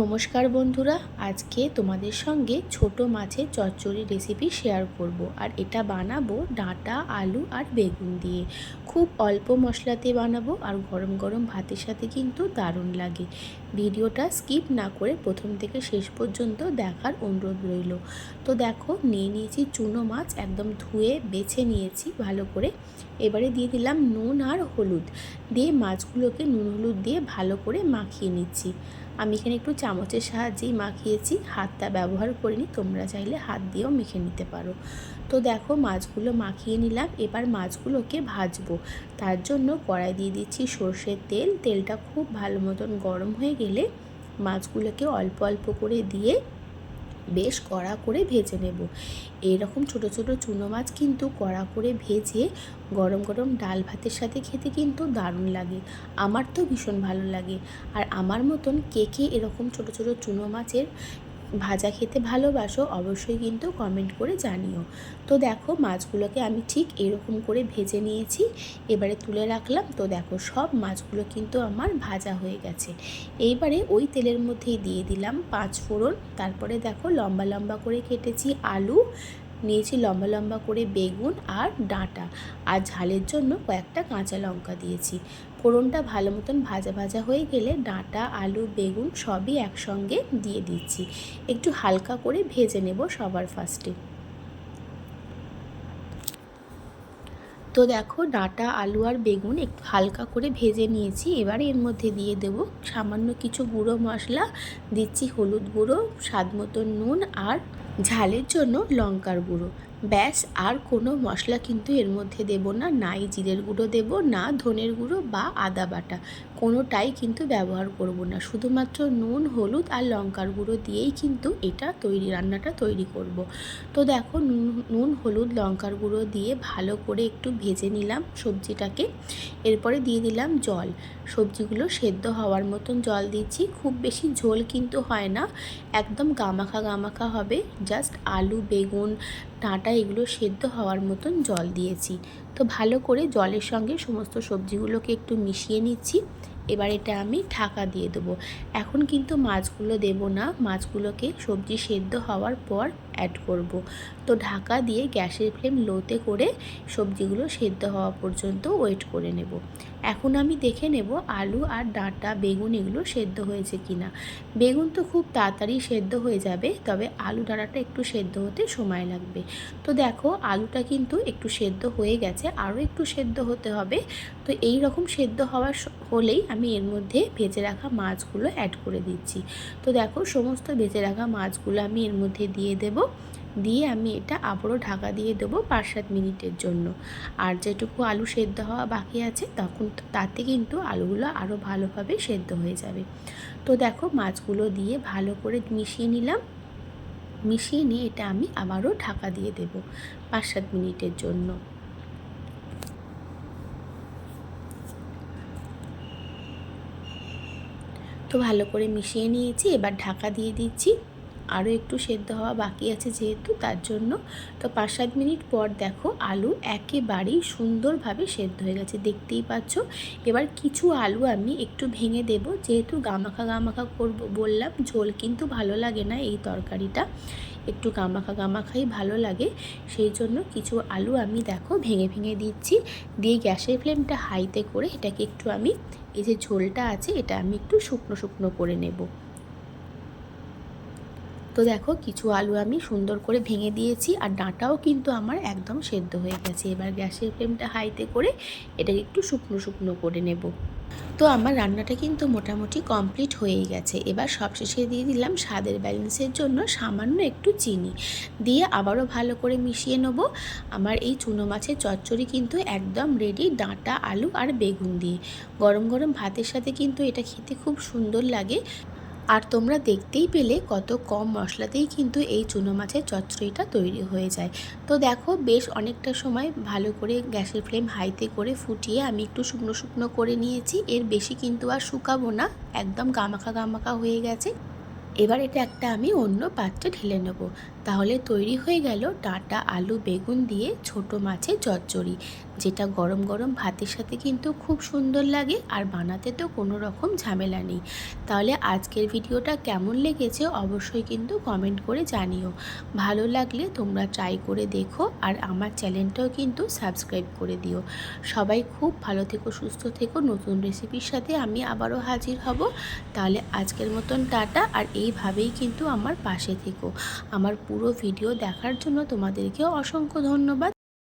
নমস্কার বন্ধুরা, আজকে তোমাদের সঙ্গে ছোট মাছের চচ্চড়ি রেসিপি শেয়ার করব। আর এটা বানাবো ডাঁটা, আলু আর বেগুন দিয়ে। খুব অল্প মশলাতে বানাবো আর গরম গরম ভাতের সাথে কিন্তু দারুণ লাগে। ভিডিওটা স্কিপ না করে প্রথম থেকে শেষ পর্যন্ত দেখার অনুরোধ রইল। তো দেখো, নিয়ে নিয়েছি চুনো মাছ, একদম ধুয়ে বেছে নিয়েছি ভালো করে। এবারে দিয়ে দিলাম নুন আর হলুদ। দিয়ে মাছগুলোকে নুন হলুদ দিয়ে ভালো করে মাখিয়ে নিচ্ছি। আমি এখানে একটু চামচের সাহায্যেই মাখিয়েছি। হাতটা ব্যবহার করিনি, তোমরা চাইলে হাত দিয়েও মেখে নিতে পারো। তো দেখো, মাছগুলো মাখিয়ে নিলাম। এবার মাছগুলোকে ভাজবো। তার জন্য কড়াই দিয়ে দিচ্ছি সর্ষের তেল। তেলটা খুব ভালো মতন গরম হয়ে গেলে মাছগুলোকে অল্প অল্প করে দিয়ে বেশ কড়া করে ভেজে নেব। এরকম ছোট ছোট চুনো মাছ কিন্তু কড়া করে ভেজে গরম গরম ডাল ভাতের সাথে খেতে কিন্তু দারুণ লাগে। আমার তো ভীষণ ভালো লাগে। আর আমার মতন কে কে এরকম ছোট ছোট চুনো মাছের ভাজা খেতে ভালোবাসো, অবশ্যই কিন্তু কমেন্ট করে জানিও। তো দেখো, মাছগুলোকে আমি ঠিক এরকম করে ভেজে নিয়েছি, এবারে তুলে রাখলাম। তো দেখো, সব মাছগুলো কিন্তু আমার ভাজা হয়ে গেছে। এইবারে ওই তেলের মধ্যেই দিয়ে দিলাম পাঁচ ফোড়ন। তারপরে দেখো, লম্বা লম্বা করে কেটেছি আলু নিয়েছি লম্বা লম্বা করে বেগুন আর ডাঁটা। আর ঝালের জন্য কয়েকটা কাঁচা লঙ্কা দিয়েছি। ফোড়নটা ভালো মতন ভাজা ভাজা হয়ে গেলে ডাঁটা, আলু, বেগুন সবই একসঙ্গে দিয়ে দিচ্ছি। একটু হালকা করে ভেজে নেব সবার ফার্স্টে। তো দেখো ডাঁটা, আলু আর বেগুন একটু হালকা করে ভেজে নিয়েছি। এবার এর মধ্যে দিয়ে দেব সামান্য কিছু গুঁড়ো মশলা। দিচ্ছি হলুদ গুঁড়ো, স্বাদ নুন আর ঝালের জন্য লঙ্কার গুঁড়ো। ব্যাস, আর কোনো মশলা কিন্তু এর মধ্যে দেব না। নাই জিরের গুঁড়ো দেব, না ধনের গুঁড়ো বা আদা বাটা। কোনোটাই কিন্তু ব্যবহার করব না। শুধুমাত্র নুন, হলুদ আর লঙ্কার গুঁড়ো দিয়েই কিন্তু এটা তৈরি, রান্নাটা তৈরি করব। তো দেখো, নুন নুন, হলুদ, লঙ্কার গুঁড়ো দিয়ে ভালো করে একটু ভেজে নিলাম সবজিটাকে। এরপরে দিয়ে দিলাম জল। সবজিগুলো সেদ্ধ হওয়ার মতন জল দিচ্ছি। খুব বেশি ঝোল কিন্তু হয় না। একদম গামাখা গামাখা হবে। জাস্ট আলু, বেগুন, ডাঁটা এগুলো সেদ্ধ হওয়ার মতন জল দিয়েছি। তো ভালো করে জলের সঙ্গে সমস্ত সবজিগুলোকে একটু মিশিয়ে নিচ্ছি। এবার এটা আমি ঢাকা দিয়ে দেবো। এখন কিন্তু মাছগুলো দেব না। মাছগুলোকে সবজি সেদ্ধ হওয়ার পর অ্যাড করব। তো ঢাকা দিয়ে গ্যাসের ফ্লেম লোতে করে সবজিগুলো সেদ্ধ হওয়া পর্যন্ত ওয়েট করে নেব। এখন আমি দেখে নেব আলু আর ডাঁটা, বেগুন এগুলো সেদ্ধ হয়েছে কি না বেগুন তো খুব তাড়াতাড়ি সেদ্ধ হয়ে যাবে, তবে আলু ডাঁটাটা একটু সেদ্ধ হতে সময় লাগবে। তো দেখো আলুটা কিন্তু একটু সেদ্ধ হয়ে গেছে, আরও একটু সেদ্ধ হতে হবে। তো এই রকম সেদ্ধ হওয়ার হলেই আমি এর মধ্যে ভেজে রাখা মাছগুলো অ্যাড করে দিচ্ছি। তো দেখো সমস্ত ভেজে রাখা মাছগুলো আমি এর মধ্যে দিয়ে দেব। দিয়ে আমি এটা আবারও ঢাকা দিয়ে দেবো পাঁচ সাত মিনিটের জন্য। আর যেটুকু আলু সেদ্ধ হওয়া বাকি আছে, তখন তাতে কিন্তু আলুগুলো আরও ভালোভাবে সেদ্ধ হয়ে যাবে। তো দেখো মাছগুলো দিয়ে ভালো করে মিশিয়ে নিলাম। মিশিয়ে নিয়ে এটা আমি আবারও ঢাকা দিয়ে দেব পাঁচ সাত মিনিটের জন্য। তো ভালো করে মিশিয়ে নিয়েছি, এবার ঢাকা দিয়ে দিচ্ছি। আরও একটু সেদ্ধ হওয়া বাকি আছে যেহেতু, তার জন্য। তো পাঁচ সাত মিনিট পর দেখো আলু একেবারেই সুন্দরভাবে সেদ্ধ হয়ে গেছে, দেখতেই পাচ্ছ। এবার কিছু আলু আমি একটু ভেঙে দেব, যেহেতু গামাখা গামাখা করব বললাম, ঝোল কিন্তু ভালো লাগে না এই তরকারিটা। একটু গামাখা গামাখাই ভালো লাগে, সেই জন্য কিছু আলু আমি দেখো ভেঙে ভেঙে দিচ্ছি। দিয়ে গ্যাসের ফ্লেমটা হাইতে করে এটাকে একটু আমি, এই যে ঝোলটা আছে, এটা আমি একটু শুকনো শুকনো করে নেব। তো দেখো কিছু আলু আমি সুন্দর করে ভেঙে দিয়েছি আর ডাঁটাও কিন্তু আমার একদম সেদ্ধ হয়ে গেছে। এবার গ্যাসের ফ্লেমটা হাইতে করে এটাকে একটু শুকনো শুকনো করে নেব। তো আমার রান্নাটা কিন্তু মোটামুটি কমপ্লিট হয়েই গেছে। এবার সবশেষে দিয়ে দিলাম স্বাদের ব্যালেন্সের জন্য সামান্য একটু চিনি। দিয়ে আবারও ভালো করে মিশিয়ে নেব। আমার এই চুনো মাছের চচ্চড়ি কিন্তু একদম রেডি ডাঁটা, আলু আর বেগুন দিয়ে। গরম গরম ভাতের সাথে কিন্তু এটা খেতে খুব সুন্দর লাগে। আর তোমরা দেখতেই পেলে কত কম মশলাতেই কিন্তু এই চুনো মাছের চচ্চড়িটা তৈরি হয়ে যায়। তো দেখো, বেশ অনেকটা সময় ভালো করে গ্যাসের ফ্লেম হাইতে করে ফুটিয়ে আমি একটু শুকনো শুকনো করে নিয়েছি। এর বেশি কিন্তু আর শুকাবো না, একদম গামাখা গামাখা হয়ে গেছে। এবার এটা একটা আমি অন্য পাত্রে ঢেলে নেব। তাহলে তৈরি হয়ে গেল ডাঁটা, আলু, বেগুন দিয়ে ছোট মাছের চচ্চড়ি, যেটা গরম গরম ভাতের সাথে কিন্তু খুব সুন্দর লাগে আর বানাতে তো কোনো রকম ঝামেলা নেই। তাহলে আজকের ভিডিওটা কেমন লেগেছে অবশ্যই কিন্তু কমেন্ট করে জানিও। ভালো লাগলে তোমরা ট্রাই করে দেখো আর আমার চ্যানেলটাও কিন্তু সাবস্ক্রাইব করে দিও। সবাই খুব ভালো থেকো, সুস্থ থেকো। নতুন রেসিপির সাথে আমি আবারও হাজির হব। তাহলে আজকের মতন টাটা আর এইভাবেই কিন্তু আমার পাশে থেকো। আমার পুরো ভিডিও দেখার জন্য তোমাদেরকেও অসংখ্য ধন্যবাদ।